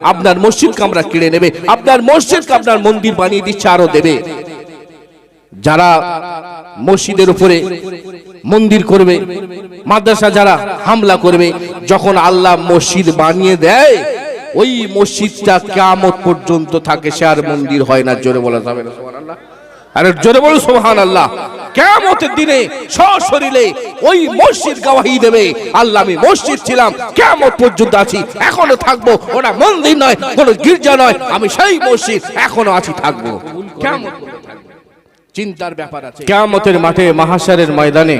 আপনার মসজিদকে আমরা কেড়ে নেবে, আপনার মসজিদকে আপনার মন্দির বানিয়ে দিচ্ছে, আরও দেবে। যারা মসজিদের উপরে মন্দির করবে, মাদ্রাসা যারা হামলা করবে, যখন আল্লাহ মসজিদ বানিয়ে দেয়, ওই মসজিদটা কেমত পর্যন্ত থাকে, সে আর মন্দির হয় না, জোরে বলা যাবে না জোরে সোহান আল্লাহ কেমতের দিনে সশরীরে ওই মসজিদ গাওয়াহি দেবে। আল্লাহ, আমি মসজিদ ছিলাম কেমত পর্যন্ত আছি, এখনও থাকব। ওটা মন্দির নয়, কোনো গির্জা নয়, আমি সেই মসজিদ এখনও আছি, থাকব। কেমন চিন্তার ব্যাপার আছে। কেয়ামতের মাঠে, মাহাসারের ময়দানে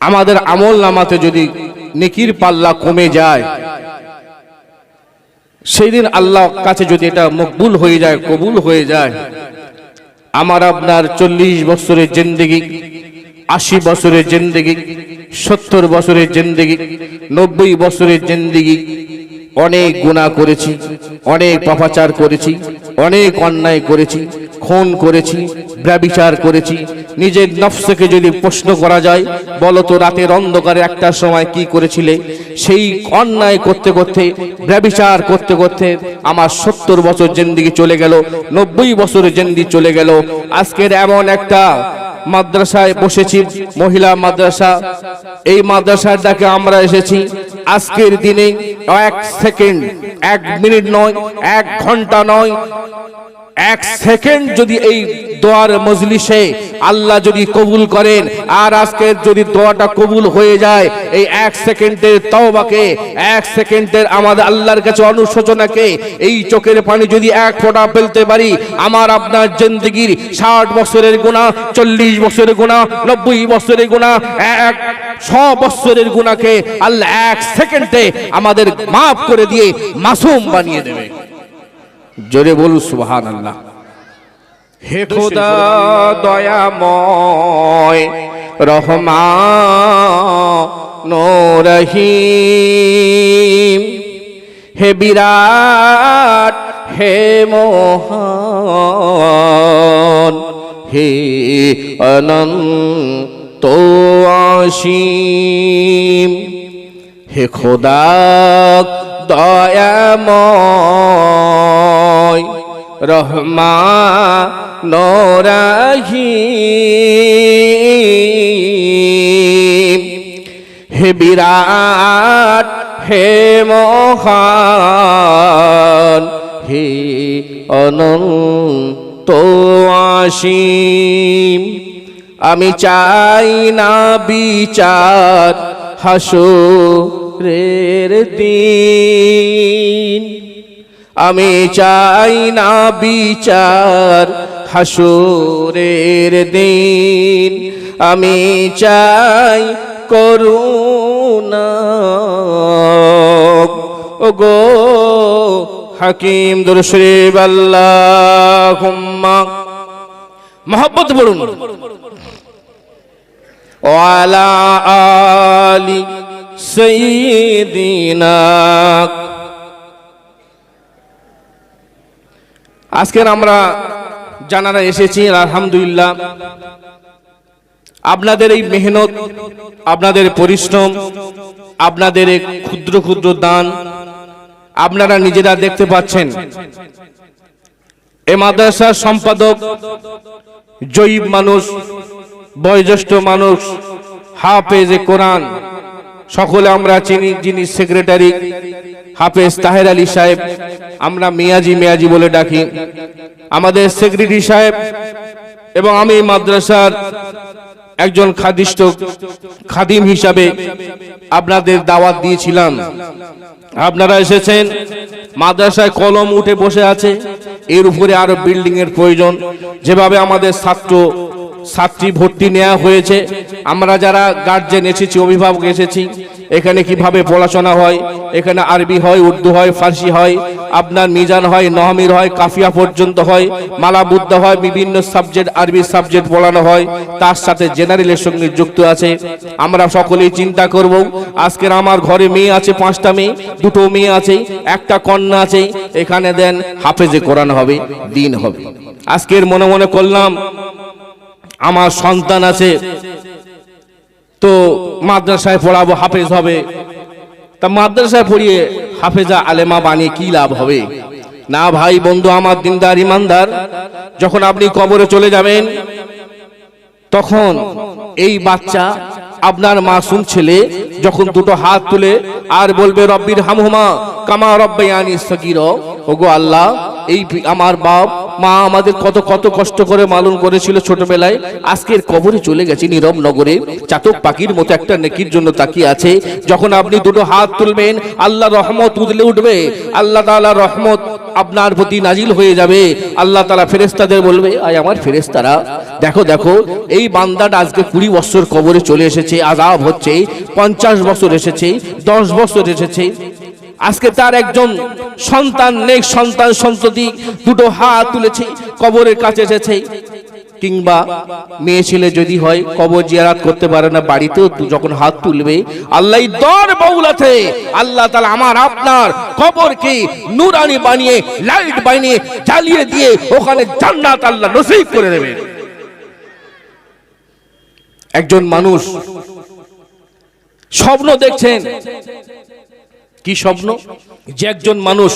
আমাদের আমল নামাতে যদি নেকির পাল্লা কমে যায় সেই দিন আল্লাহ কাছে যদি এটা মকবুল হয়ে যায়, কবুল হয়ে যায়, আমার আপনার চল্লিশ বছরের জিন্দেগি, আশি বছরের জিন্দেগি, সত্তর বছরের জিন্দেগি, নব্বই বছরের জিন্দেগি অনেক গুণা করেছি, অনেক পাপাচার করেছি, অনেক অন্যায় করেছি, খুন করেছি, ব্যবিচার করেছি। নিজের নফসকে যদি প্রশ্ন করা যায়, বলো তো রাতের অন্ধকারে একটা সময় কি করেছিলে? সেই অন্যায় করতে করতে, ব্যবিচার করতে করতে আমার সত্তর বছর জিন্দিগি চলে গেল, নব্বই বছরের জিন্দি চলে গেল। আজকের এমন একটা মাদ্রাসায় বসেছি, মহিলা মাদ্রাসা। এই মাদ্রাসার ডাকে আমরা এসেছি আজকের দিনে এক সেকেন্ড এক মিনিট নয় এক ঘণ্টা নয় এক সেকেন্ড যদি এই দোয়ার মজলিসে আল্লাহ যদি কবুল করেন, আর আজকের যদি দোয়াটা কবুল হয়ে যায়, এই এক সেকেন্ডের তওবাকে, এক সেকেন্ডের আমাদের আল্লাহর কাছে অনুশোচনাকে, এই চোখের পানি যদি এক ফোঁটা ফেলতে পারি, আমার আপনার জিন্দগির ষাট বছরের গুণা চল্লিশ বছরের গুণা নব্বই বছরের গুণা এক ছ বছরের গুণাকে আল্লাহ এক সেকেন্ডে আমাদের মাফ করে দিয়ে মাসুম বানিয়ে দেবে। জোরে বলু সুবহান আল্লাহ হে খোদা দয়াময় রহমান রহিম হে বিরাট, হে মোহন, হে অনন্ত অসীম। হে খোদা দয়াময় রহমা নরাহিম হে বিরাট হে মহান হে অনন্ত অসীম। আমি চাই না বিচার হাসুরের দিন। আমি চাই না বিচার হাসুরের দিন। আমি চাই করুণা। ও গো হাকিম দুরশরীফ আল্লাহুম্মা। মহব্বত বলুন। ওয়ালা আলি আজকের আমরা জানারা এসেছি, আলহামদুলিল্লাহ। আপনাদের এই মেহনত, আপনাদের পরিশ্রম, আপনাদের ক্ষুদ্র ক্ষুদ্র দান আপনারা নিজেরা দেখতে পাচ্ছেন। এ মাদ্রাসার সম্পাদক, জয়ীব মানুষ, বয়োজ্যেষ্ঠ মানুষ, হাফেজ কোরআন। সকলে আমরা চিনি, যিনি সেক্রেটারি হাফেজ তাহের আলী সাহেব, আমরা মিয়াজি মিয়াজি বলে ডাকি। আমাদের সেক্রেটারি সাহেব এবং আমি মাদ্রাসার একজন খাদিষ্ট খাদিম হিসাবে আপনাদের দাওয়াত দিয়েছিলাম। আপনারা এসেছেন, মাদ্রাসায় কলম উঠে বসে আছে, এর উপরে আরও বিল্ডিং এর প্রয়োজন। যেভাবে আমাদের ছাত্র ছাত্রী ভর্তি নেওয়া হয়েছে। আমরা যারা গার্জেন এসেছি, অভিভাবক এসেছি, এখানে কীভাবে পড়াশোনা হয়, এখানে আরবি হয়, উর্দু হয়, ফার্সি হয়, আপনার মিজান হয়, নহমির হয়, কাফিয়া পর্যন্ত হয় মালাবুদ্ধ হয়, বিভিন্ন সাবজেক্ট আরবি সাবজেক্ট পড়ানো হয়, তার সাথে জেনারেলের সঙ্গে যুক্ত আছে। আমরা সকলেই চিন্তা করব, আজকের আমার ঘরে মেয়ে আছে, পাঁচটা মেয়ে, দুটো মেয়ে আছে, একটা কন্যা আছে, এখানে দেন হাফেজে কোরআন হবে, দিন হবে। আজকের মনে মনে করলাম আমার সন্তান আছে, তো মাদ্রাসায় পড়াবো, হাফেজ হবে। তা মাদ্রাসায় পড়িয়ে হাফেজা আলেমা বানিয়ে কি লাভ হবে? না ভাই, বন্ধু, আমার দিনদার, ইমানদার, যখন আপনি কবরে চলে যাবেন, তখন এই বাচ্চা, আপনার মাসুম ছেলে, যখন দুটো হাত তুলে আর বলবে, রব্বির হামহুমা কামা রব্বায়ানি সগির ওগো আল্লাহ এই আমার বাপ, মা আমাদের কত কত কষ্ট করে মালন করেছিল ছোটবেলায়। আজকের কবরে চলে গেছে নীরব নগরে। চাতক পাখির মতো একটা নেকির জন্য তাকিয়ে আছে। যখন আপনি দুটো হাত তুলবেন, আল্লাহ রহমত উদলে উঠবে। আল্লাহ তাআলা রহমত আপনার প্রতি নাজিল হয়ে যাবে। আল্লাহ তালা ফেরেশতাদের বলবে, আয় আমার ফেরেশতারা, দেখো দেখো, এই বান্দাটা আজকে কুড়ি বছর কবরে চলে এসেছে, আজাব হচ্ছে, পঞ্চাশ বছর এসেছে, দশ বছর এসেছে। আজকে তার একজন সন্তান, নেক সন্তান, সন্ততি দুটো হাত তুলেছে, কবরের কাছে এসেছে। কিংবা মেয়ে ছেলে যদি হয়, কবর জিয়ারাত করতে পারে না, বাড়িতেও যখন হাত তুলবে আল্লাহ দর বউলাতে আল্লাহ তাআলা আমার, আপনার কবরকে নুরানি বানিয়ে, লাইট বানিয়ে, জ্বালিয়ে দিয়ে ওখানে জান্নাত আল্লাহ নসিব করে দেবে। একজন মানুষ স্বপ্ন দেখছেন কি স্বপ্ন? যে একজন মানুষ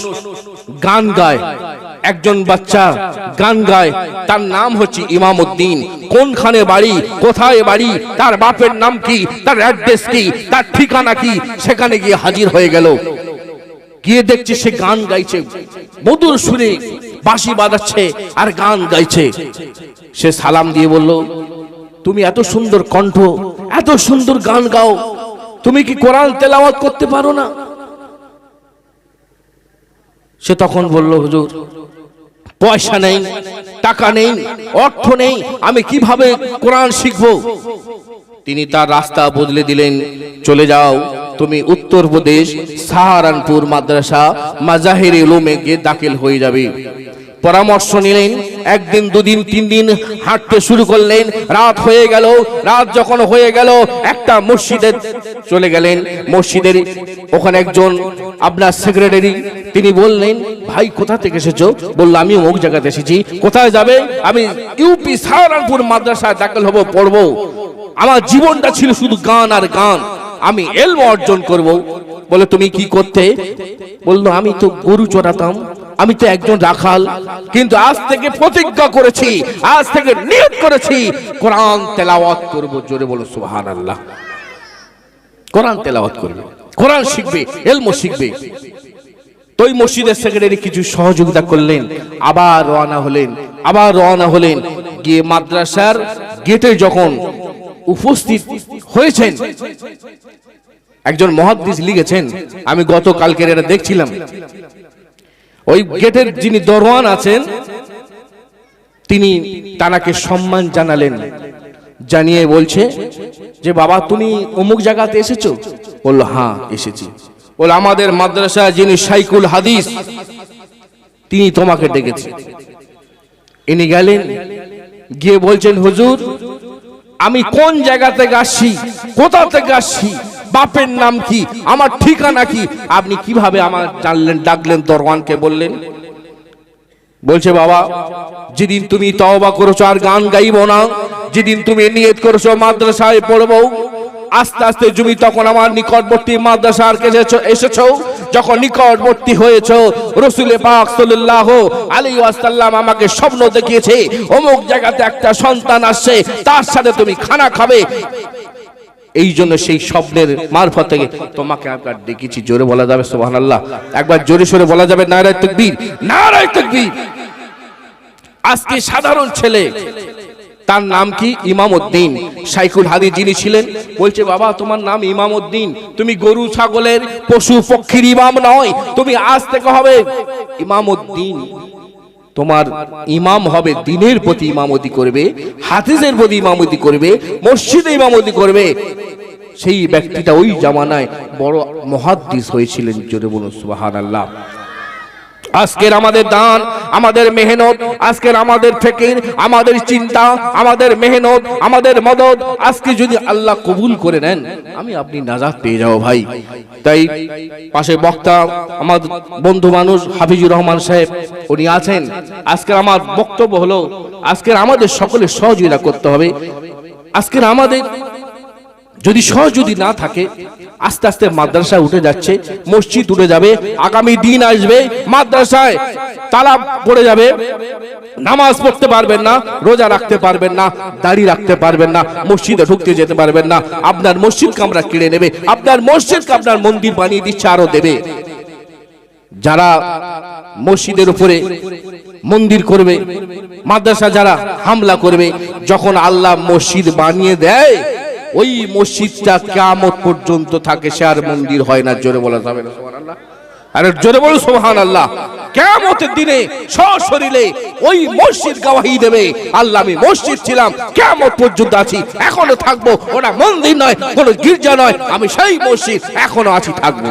গান গায়, একজন বাচ্চা গান গায়, তার নাম হচ্ছে ইমাম উদ্দিন কোনখানে বাড়ি, কোথায় বাড়ি, তার বাপের নাম কি, তার অ্যাড্রেস কি, তার ঠিকানা কি, সেখানে গিয়ে হাজির হয়ে গেল। গিয়ে দেখছে সে গান গাইছে, মধুর সুরে বাঁশি বাজাচ্ছে আর গান গাইছে। সে সালাম দিয়ে বলল, তুমি এত সুন্দর কণ্ঠ, এত সুন্দর গান গাও, তুমি কি কোরআন তেলাওয়াত করতে পারো না? সে তখন বলল, হুজুর, পয়সা নেই, টাকা নেই, অর্থ নেই, আমি কীভাবে কোরআন শিখব? তিনি তার রাস্তা বদলে দিলেন, চলে যাও, তুমি উত্তরপ্রদেশ সাহারানপুর মাদ্রাসা, মাজাহির উলুমে গিয়ে দাখিল হয়ে যাবে। পরামর্শ নিলেন, একদিন, দুদিন, তিন দিন হাঁটতে শুরু করলেন, রাত হয়ে গেল, রাত যখন হয়ে গেল, একটা মসজিদে চলে গেলেন। মসজিদের ওখানে একজন আপনার সেক্রেটারি তিনি বললেন, ভাই, কোথা থেকে এসেছ? বলল, আমি অমুক জায়গাতে এসেছি। কোথায় যাবে? আমি ইউপি সাহারানপুর মাদ্রাসায় দাখিল হব, পড়ব। আমার জীবনটা ছিল শুধু গান আর গান। আমি এলম অর্জন করব। বলে, তুমি কি করতে? বলল, আমি তো গরু চড়াতাম। আমি তো একজন রাখাল। কিন্তু আজ থেকে প্রতিজ্ঞা করেছি, আজ থেকে নিয়ত করেছি। কোরআন তেলাওয়াত করব। জোরে বলো সুবহান আল্লাহ কোরআন তেলাওয়াত করবে। কোরআন শিখবে এলমো শিখবে। তো মসজিদের সেক্রেটারি কিছু সহযোগিতা করলেন, আবার রওনা হলেন, আবার রওনা হলেন। গিয়ে মাদ্রাসার গেটে যখন উপস্থিত হয়েছেন, একজন মহাদ্দিস লিখেছেন, আমি গত কালকের এটা দেখছিলাম। ওই গেটের যিনি দরওয়ান আছেন, তিনি তানাকে সম্মান জানালেন। জানিয়ে বলছে যে, বাবা, তুমি অমুক জায়গাতে এসেছ? বলল হ্যাঁ এসেছি। বলে, আমাদের মাদ্রাসা যিনি সাইকুল হাদিস, তিনি তোমাকে ডেকেছে। ইনি গেলেন, গিয়ে বলছেন, হুজুর, আমি কোন জায়গা থেকে আসছি? কোথা থেকে আসছি? বাপের নাম কি? আমার ঠিকানা কি? আপনি কীভাবে আমার জানলেন, ডাকলেন, দরওয়ানকে বললেন, বলছে, বাবা, যেদিন তুমি তওবা করেছ আর গান গাইব না, যেদিন তুমি নিয়ত করেছ মাদ্রাসায় পড়ব আস্তে আস্তে তুমি তখন আমার নিকটবর্তী মাদ্রাসার কাছে এসেছো- যখন নিকটবর্তী হয়েছো, রসুলে পাক সাল্লাল্লাহ আলাইহি ওয়াসাল্লাম আমাকে স্বপ্ন দেখিয়েছে, অমুক জায়গাতে একটা সন্তান আসছে, তার সাথে তুমি খানা খাবে। এই জন্য সেই স্বপ্নের মারফত থেকে তোমাকে একবার ডেকেছি জোরে বলা যাবে সোহান আল্লাহ একবার জোরে সোরে বলা যাবে, নারায় তকবীর নারায় তকবীর। আজকে সাধারণ ছেলে তার নাম কি? ইমাম উদ্দিন সাইকুল হাদি যিনি ছিলেন, বলছে, বাবা, তোমার নাম ইমাম উদ্দিন তুমি গরু, ছাগলের পশু, পক্ষীর ইমাম নয়। তুমি আজ থেকে হবে ইমাম উদ্দিন তোমার ইমাম হবে, দিনের প্রতি ইমামতি করবে, হাদিসের প্রতি ইমামতি করবে, মসজিদে ইমামতি করবে। সেই ব্যক্তিটা ওই জামানায় বড় মহাদ্দিস হয়েছিলেন, জোরে বলুন সুবাহান আল্লাহ আজকের আমাদের দান, আমাদের মেহনত, আজকের আমাদের ফেকির আমাদের চিন্তা, আমাদের মেহনত, আমাদের মদত, আজকে যদি আল্লাহ কবুল করে নেন, আমি আপনি নাজাত পেয়ে যাব ভাই। তাই পাশে বক্তা, আমার বন্ধু মানুষ হাফিজুর রহমান সাহেব, উনি আছেন। আজকের আমার বক্তব্য হলো, আজকের আমাদের সকলে সহযোগিতা করতে হবে। আজকের আমাদের যদি স যদি না থাকে, আস্তে আস্তে মাদ্রাসা উঠে যাচ্ছে, মসজিদ উঠে যাবে, আগামী দিন আসবে, মাদ্রাসায় তালা পড়ে যাবে, নামাজ পড়তে পারবেন না, রোজা রাখতে পারবেন না, দাড়ি রাখতে পারবেন না, মসজিদে ঢুকতে যেতে পারবেন না, আপনার মসজিদকে আমরা কিনে নেবে, আপনার মসজিদকে আপনার মন্দির বানিয়ে দিচ্ছে, আরও দেবে। যারা মসজিদের উপরে মন্দির করবে, মাদ্রাসা যারা হামলা করবে, যখন আল্লাহ মসজিদ বানিয়ে দেয় ওই মসজিদটা কেমত পর্যন্ত থাকে, সে আর মন্দির হয় না, জোরে বলা যাবে না। আরে জোরে বলো সোহান আল্লাহ কেমতের দিনে সশরীরে ওই মসজিদ গাওয়াহি দেবে। আল্লাহ, আমি মসজিদ ছিলাম কেমত পর্যন্ত আছি, এখনও থাকব। ওটা মন্দির নয়, কোনো গির্জা নয়, আমি সেই মসজিদ এখনও আছি, থাকব।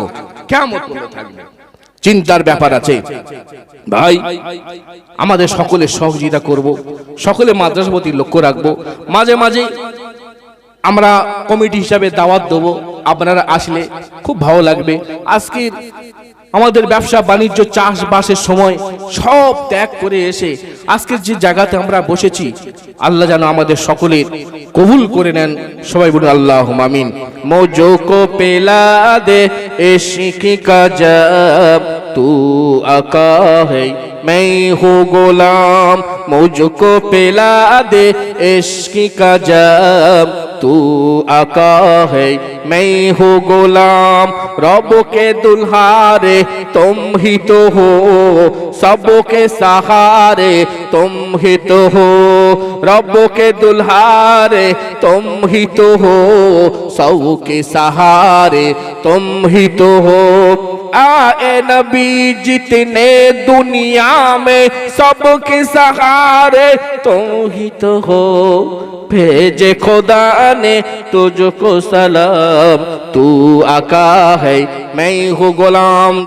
পর্যন্ত থাকব। চিন্তার ব্যাপার আছে। ভাই, আমাদের সকলে সহযোগিতা করব, সকলে মাদ্রাসা প্রতি লক্ষ্য রাখব। মাঝে মাঝে আমরা কমিটি হিসাবে দাওয়াত দেবো আপনারা আসলে খুব ভালো লাগবে আজকের আমাদের ব্যবসা বাণিজ্য চাষবাসের সময় সব ত্যাগ করে এসে আজকের যে জায়গাতে আমরা বসেছি আল্লাহ যেন আমাদের সকলের কবুল করে নেন সবাই বলুন আল্লাহ মামিন মৌজো কো পেলা দে এশিকি কা জব তু আকা है मैं हूँ गुलाम मुझको पिला दे इश्क का जब तू आका है मैं हूँ गुलाम रब के दुल्हारे तुम ही तो हो सबके सहारे तुम ही तो हो रब के दुल्हारे तुम ही तो हो सबके सहारे तुम ही तो हो आए नबी जितने दुनिया में सबके सहारे तुम ही तो हो भेजे खुदा ने तुझको सलाम तू आका है मैं हूँ गुलाम